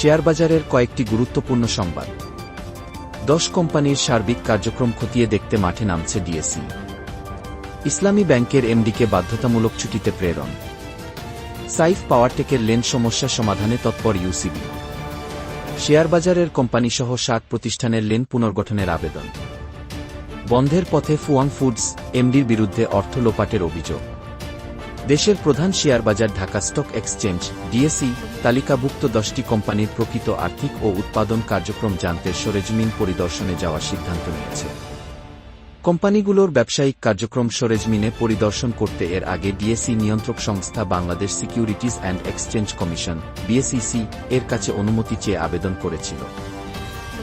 শেয়ারবাজারের কয়েকটি গুরুত্বপূর্ণ সংবাদ। দশ কোম্পানির সার্বিক কার্যক্রম খতিয়ে দেখতে মাঠে নামছে ডিএসি ইসলামী ব্যাংকের এমডিকে বাধ্যতামূলক ছুটিতে প্রেরণ। সাইফ পাওয়ারটেকের লেন সমস্যা সমাধানে তৎপর ইউসিবি। শেয়ারবাজারের কোম্পানিসহ সাত প্রতিষ্ঠানের লেন পুনর্গঠনের আবেদন। বন্ধের পথে ফুয়াং ফুডস, এমডির বিরুদ্ধে অর্থ লোপাটের অভিযোগ। দেশের প্রধান শেয়ারবাজার ঢাকা স্টক এক্সচেঞ্জ ডিএসই তালিকাভুক্ত দশটি কোম্পানির প্রকৃত আর্থিক ও উৎপাদন কার্যক্রম জানতে সরেজমিন পরিদর্শনে যাওয়ার সিদ্ধান্ত নিয়েছে। কোম্পানিগুলোর ব্যবসায়িক কার্যক্রম সরেজমিনে পরিদর্শন করতে এর আগে ডিএসই নিয়ন্ত্রক সংস্থা Bangladesh Securities and Exchange Commission BSEC এর কাছে অনুমতি চেয়ে আবেদন করেছিল।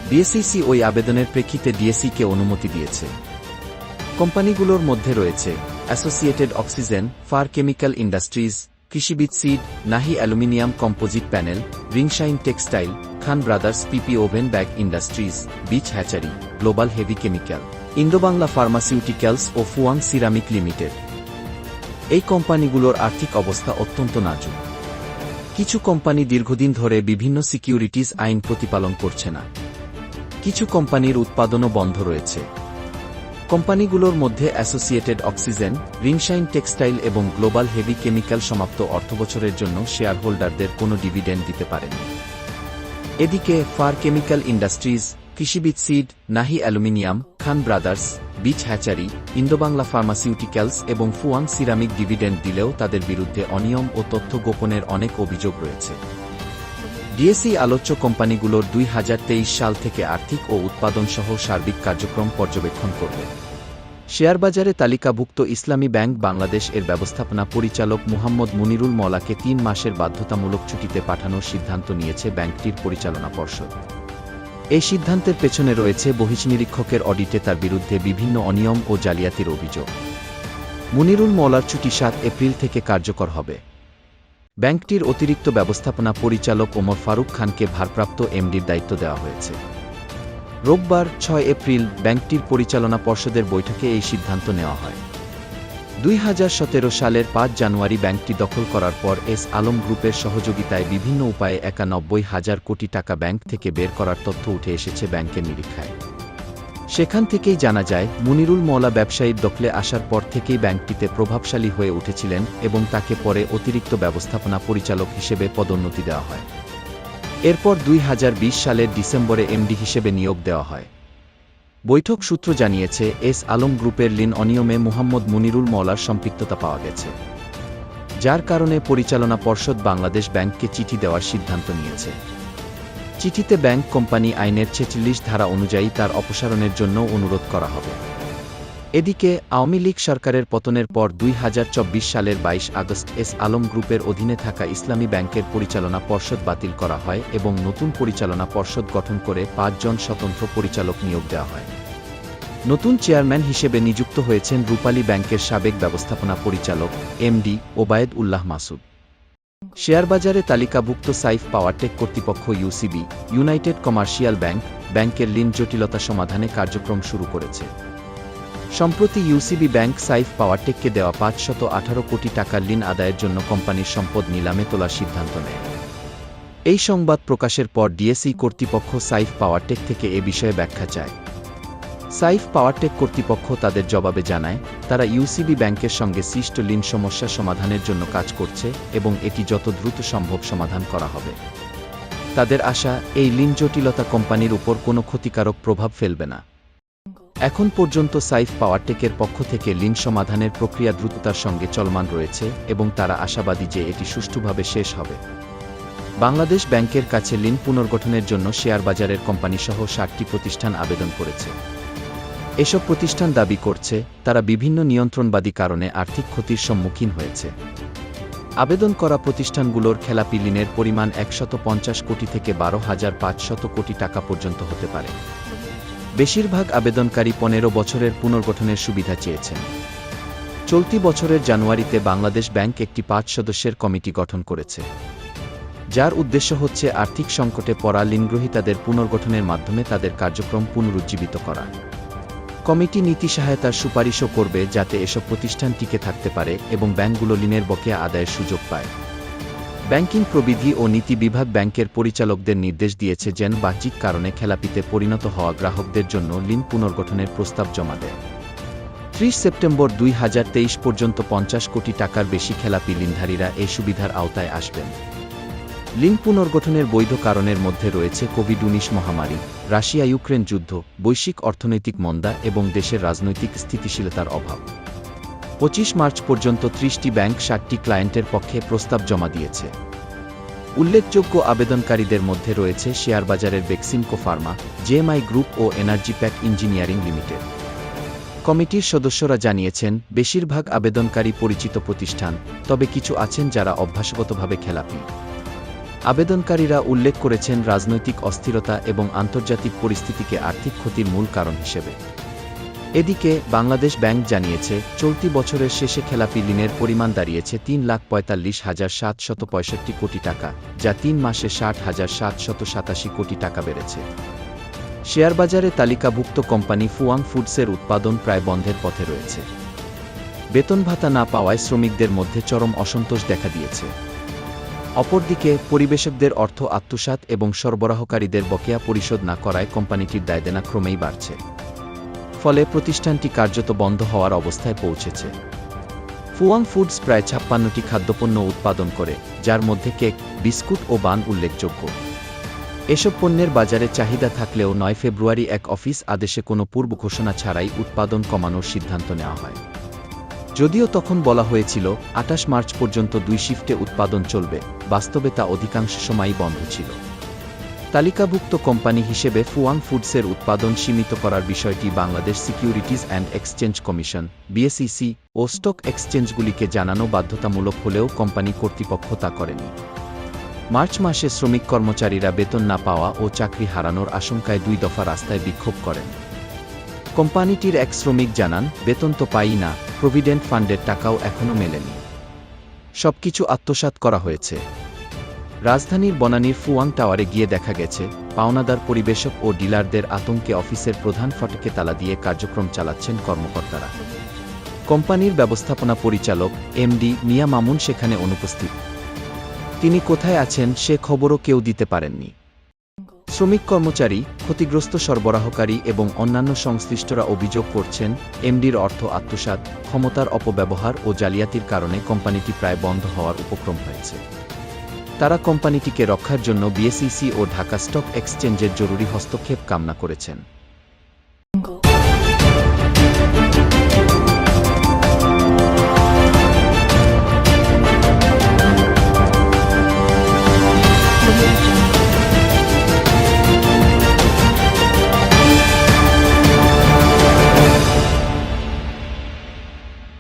বিএসইসি ওই আবেদনের প্রেক্ষিতে ডিএসইকে অনুমতি দিয়েছে। কোম্পানিগুলোর মধ্যে রয়েছে associated oxygen far chemical industries Krishibid seed Nahee aluminium composite panel Ringshine textile Khan brothers PP woven bag industries beach hatchery global heavy chemical Indobangla pharmaceuticals ও ফুয়াং সিরামিক লিমিটেড এই কোম্পানিগুলোর আর্থিক অবস্থা অত্যন্ত নাজুক। কিছু কোম্পানি দীর্ঘদিন ধরে বিভিন্ন সিকিউরিটিজ আইন প্রতিপালন করছে না। কিছু কোম্পানির উৎপাদনও বন্ধ রয়েছে। কোম্পানিগুলোর মধ্যে অ্যাসোসিয়েটেড অক্সিজেন, রিংশাইন টেক্সটাইল এবং গ্লোবাল হেভি কেমিক্যাল সমাপ্ত অর্থবছরের জন্য শেয়ার হোল্ডারদের কোনো ডিভিডেন্ড দিতে পারেনি এদিকে, far chemical industries, Krishibid seed, Nahee aluminium, Khan brothers beach hatchery, Indobangla pharmaceuticals এবং ফুয়াং সিরামিক ডিভিডেন্ড দিলেও তাদের বিরুদ্ধে অনিয়ম ও তথ্য গোপনের অনেক অভিযোগ রয়েছে। ডিএসই আলোচ্য কোম্পানিগুলোর দুই হাজার তেইশ সাল থেকে আর্থিক ও উৎপাদনসহ সার্বিক কার্যক্রম পর্যবেক্ষণ করবে। শেয়ারবাজারে তালিকাভুক্ত ইসলামী ব্যাংক বাংলাদেশ এর ব্যবস্থাপনা পরিচালক মুহাম্মদ মুনিরুল মলাকে তিন মাসের বাধ্যতামূলক ছুটিতে পাঠানোর সিদ্ধান্ত নিয়েছে ব্যাংকটির পরিচালনা পর্ষদ। এই সিদ্ধান্তের পেছনে রয়েছে বহিষ্নিরীক্ষকের অডিটে তার বিরুদ্ধে বিভিন্ন অনিয়ম ও জালিয়াতির অভিযোগ। মুনিরুল মলার ছুটি সাত এপ্রিল থেকে কার্যকর হবে। ব্যাংকটির অতিরিক্ত ব্যবস্থাপনা পরিচালক ওমর ফারুক খানকে ভারপ্রাপ্ত এমডির দায়িত্ব দেওয়া হয়েছে। রোববার ছয় এপ্রিল ব্যাংকটির পরিচালনা পর্ষদের বৈঠকে এই সিদ্ধান্ত নেওয়া হয়। দুই হাজার সতেরো সালের পাঁচ জানুয়ারি ব্যাংকটি দখল করার পর এস আলম গ্রুপের সহযোগিতায় বিভিন্ন উপায়ে একানব্বই হাজার কোটি টাকা ব্যাংক থেকে বের করার তথ্য উঠে এসেছে ব্যাংকের নিরীক্ষায়। সেখান থেকেই জানা যায়, মুনিরুল মওলা ব্যবসায়ীর দখলে আসার পর থেকেই ব্যাংকটিতে প্রভাবশালী হয়ে উঠেছিলেন এবং তাকে পরে অতিরিক্ত ব্যবস্থাপনা পরিচালক হিসেবে পদোন্নতি দেওয়া হয়। এরপর দুই হাজার বিশ সালের ডিসেম্বরে এমডি হিসেবে নিয়োগ দেওয়া হয়। বৈঠক সূত্র জানিয়েছে, এস আলম গ্রুপের লিন অনিয়মে মুহাম্মদ মুনিরুল মওলার সম্পৃক্ততা পাওয়া গেছে। যার কারণে পরিচালনা পর্ষদ বাংলাদেশ ব্যাংককে চিঠি দেওয়ার সিদ্ধান্ত নিয়েছে। চিঠিতে ব্যাংক কোম্পানি আইনের ছেচল্লিশ ধারা অনুযায়ী তার অপসারণের জন্য অনুরোধ করা হবে। এদিকে, আওয়ামী লীগ সরকারের পতনের পর দুই হাজার চব্বিশ সালের ২২ আগস্ট এস আলম গ্রুপের অধীনে থাকা ইসলামী ব্যাংকের পরিচালনা পর্ষদ বাতিল করা হয় এবং নতুন পরিচালনা পর্ষদ গঠন করে পাঁচজন স্বতন্ত্র পরিচালক নিয়োগ দেওয়া হয়। নতুন চেয়ারম্যান হিসেবে নিযুক্ত হয়েছেন রূপালী ব্যাংকের সাবেক ব্যবস্থাপনা পরিচালক, এমডি ওবায়েদ উল্লাহ মাসুদ। শেয়ারবাজারে তালিকাভুক্ত সাইফ পাওয়ারটেক কর্তৃপক্ষ ইউসিবি ইউনাইটেড কমার্শিয়াল ব্যাংক ব্যাংকের ঋণ জটিলতা সমাধানে কার্যক্রম শুরু করেছে। সম্প্রতি ইউসিবি ব্যাংক সাইফ পাওয়ারটেককে দেওয়া পাঁচশত আঠারো কোটি টাকার ঋণ আদায়ের জন্য কোম্পানির সম্পদ নিলামে তোলার সিদ্ধান্ত নেয়। এই সংবাদ প্রকাশের পর ডিএসই কর্তৃপক্ষ সাইফ পাওয়ারটেক থেকে এ বিষয়ে ব্যাখ্যা চায়। সাইফ পাওয়ারটেক কর্তৃপক্ষ তাদের জবাবে জানায়, তারা ইউসিবি ব্যাংকের সঙ্গে সৃষ্ট ঋণ সমস্যা সমাধানের জন্য কাজ করছে এবং এটি যত দ্রুত সম্ভব সমাধান করা হবে। তাদের আশা, এই ঋণ জটিলতা কোম্পানির উপর কোনো ক্ষতিকারক প্রভাব ফেলবে না। এখন পর্যন্ত সাইফ পাওয়ারটেকের পক্ষ থেকে ঋণ সমাধানের প্রক্রিয়া দ্রুততার সঙ্গে চলমান রয়েছে এবং তারা আশাবাদী যে এটি সুষ্ঠুভাবে শেষ হবে। বাংলাদেশ ব্যাংকের কাছে ঋণ পুনর্গঠনের জন্য শেয়ার বাজারের কোম্পানিসহ ষাটটি প্রতিষ্ঠান আবেদন করেছে। এসব প্রতিষ্ঠান দাবি করছে, তারা বিভিন্ন নিয়ন্ত্রণবাদী কারণে আর্থিক ক্ষতির সম্মুখীন হয়েছে। আবেদন করা প্রতিষ্ঠানগুলোর খেলাপি ঋণের পরিমাণ একশত পঞ্চাশ কোটি থেকে বারো হাজার পাঁচশত কোটি টাকা পর্যন্ত হতে পারে। বেশিরভাগ আবেদনকারী পনেরো বছরের পুনর্গঠনের সুবিধা চেয়েছেন। চলতি বছরের জানুয়ারিতে বাংলাদেশ ব্যাংক একটি পাঁচ সদস্যের কমিটি গঠন করেছে। যার উদ্দেশ্য হচ্ছে আর্থিক সংকটে পড়া ঋণগ্রহীতাদের পুনর্গঠনের মাধ্যমে তাদের কার্যক্রম পুনরুজ্জীবিত করা। কমিটি নীতি সহায়তার সুপারিশও করবে যাতে এসব প্রতিষ্ঠান টিকে থাকতে পারে এবং ব্যাংকগুলো ঋণের বকেয়া আদায়ের সুযোগ পায়। ব্যাংকিং প্রবিধি ও নীতি বিভাগ ব্যাংকের পরিচালকদের নির্দেশ দিয়েছে যেন বাহ্যিক কারণে খেলাপিতে পরিণত হওয়া গ্রাহকদের জন্য ঋণ পুনর্গঠনের প্রস্তাব জমা দেয়। ত্রিশ সেপ্টেম্বর দুই হাজার তেইশ পর্যন্ত পঞ্চাশ কোটি টাকার বেশি খেলাপি ঋণধারীরা এই সুবিধার আওতায় আসবেন। লিন পুনর্গঠনের বৈধ কারণের মধ্যে রয়েছে কোভিড উনিশ মহামারী রাশিয়া ইউক্রেন যুদ্ধ, বৈশ্বিক অর্থনৈতিক মন্দা এবং দেশের রাজনৈতিক স্থিতিশীলতার অভাব। পঁচিশ মার্চ পর্যন্ত ত্রিশটি ব্যাংক ষাটটি ক্লায়েন্টের পক্ষে প্রস্তাব জমা দিয়েছে। উল্লেখযোগ্য আবেদনকারীদের মধ্যে রয়েছে শেয়ারবাজারের বেক্সিমকো ফার্মা, জেএমআই গ্রুপ ও এনার্জি প্যাক ইঞ্জিনিয়ারিং লিমিটেড। কমিটির সদস্যরা জানিয়েছেন, বেশিরভাগ আবেদনকারী পরিচিত প্রতিষ্ঠান, তবে কিছু আছেন যারা অভ্যাসগতভাবে খেলাপি। আবেদনকারীরা উল্লেখ করেছেন রাজনৈতিক অস্থিরতা এবং আন্তর্জাতিক পরিস্থিতিকে আর্থিক ক্ষতির মূল কারণ হিসেবে। এদিকে, বাংলাদেশ ব্যাংক জানিয়েছে, চলতি বছরের শেষে খেলাপি ঋণের পরিমাণ দাঁড়িয়েছে তিন লাখ পঁয়তাল্লিশ হাজার সাতশত পঁয়ষট্টি কোটি টাকা, যা তিন মাসে ষাট হাজার সাতশত সাতাশি কোটি টাকা বেড়েছে। শেয়ারবাজারে তালিকাভুক্ত কোম্পানি ফুয়াং ফুডসের উৎপাদন প্রায় বন্ধের পথে রয়েছে। বেতন ভাতা না পাওয়ায় শ্রমিকদের মধ্যে চরম অসন্তোষ দেখা দিয়েছে। অপরদিকে, পরিবেশকদের অর্থ আত্মসাৎ এবং সরবরাহকারীদের বকেয়া পরিশোধ না করায় কোম্পানিটির দায়দেনা ক্রমেই বাড়ছে। ফলে প্রতিষ্ঠানটি কার্যত বন্ধ হওয়ার অবস্থায় পৌঁছেছে। ফুয়াং ফুডস প্রায় ছাপ্পান্নটি খাদ্যপণ্য উৎপাদন করে, যার মধ্যে কেক, বিস্কুট ও বান উল্লেখযোগ্য। এসব পণ্যের বাজারে চাহিদা থাকলেও নয় ফেব্রুয়ারি এক অফিস আদেশে কোনো পূর্ব ঘোষণা ছাড়াই উৎপাদন কমানোর সিদ্ধান্ত নেওয়া হয়। যদিও তখন বলা হয়েছিল আটাশ মার্চ পর্যন্ত দুই শিফটে উৎপাদন চলবে, বাস্তবে তা অধিকাংশ সময়ই বন্ধ ছিল। তালিকাভুক্ত কোম্পানি হিসেবে ফুয়াং ফুডসের উৎপাদন সীমিত করার বিষয়টি Bangladesh Securities and Exchange Commission, BSEC, O stock এক্সচেঞ্জগুলিকে জানানো বাধ্যতামূলক হলেও কোম্পানি কর্তৃপক্ষ তা করেনি। মার্চ মাসে শ্রমিক কর্মচারীরা বেতন না পাওয়া ও চাকরি হারানোর আশঙ্কায় দুই দফা রাস্তায় বিক্ষোভ করেন। কোম্পানিটির এক শ্রমিক জানান, বেতন তো পাই না প্রভিডেন্ট ফান্ডের টাকাও এখনও মেলেনি। সবকিছু আত্মসাৎ করা হয়েছে। রাজধানীর বনানীর ফুয়াং টাওয়ারে গিয়ে দেখা গেছে, পাওনাদার পরিবেশক ও ডিলারদের আতঙ্কে অফিসের প্রধান ফটকে তালা দিয়ে কার্যক্রম চালাচ্ছেন কর্মকর্তারা। কোম্পানির ব্যবস্থাপনা পরিচালক, এমডি মিয়া মামুন সেখানে অনুপস্থিত। তিনি কোথায় আছেন সে খবরও কেউ দিতে পারেননি। শ্রমিক কর্মচারী ক্ষতিগ্রস্ত সরবরাহকারী এবং অন্যান্য সংশ্লিষ্টরা অভিযোগ করছেন, এমডির অর্থ আত্মসাত ক্ষমতার অপব্যবহার ও জালিয়াতির কারণে কোম্পানিটি প্রায় বন্ধ হওয়ার উপক্রম হয়েছে। তারা কোম্পানিটিকে রক্ষার জন্য বিএসইসি ও ঢাকা স্টক এক্সচেঞ্জের জরুরি হস্তক্ষেপ কামনা করেছেন।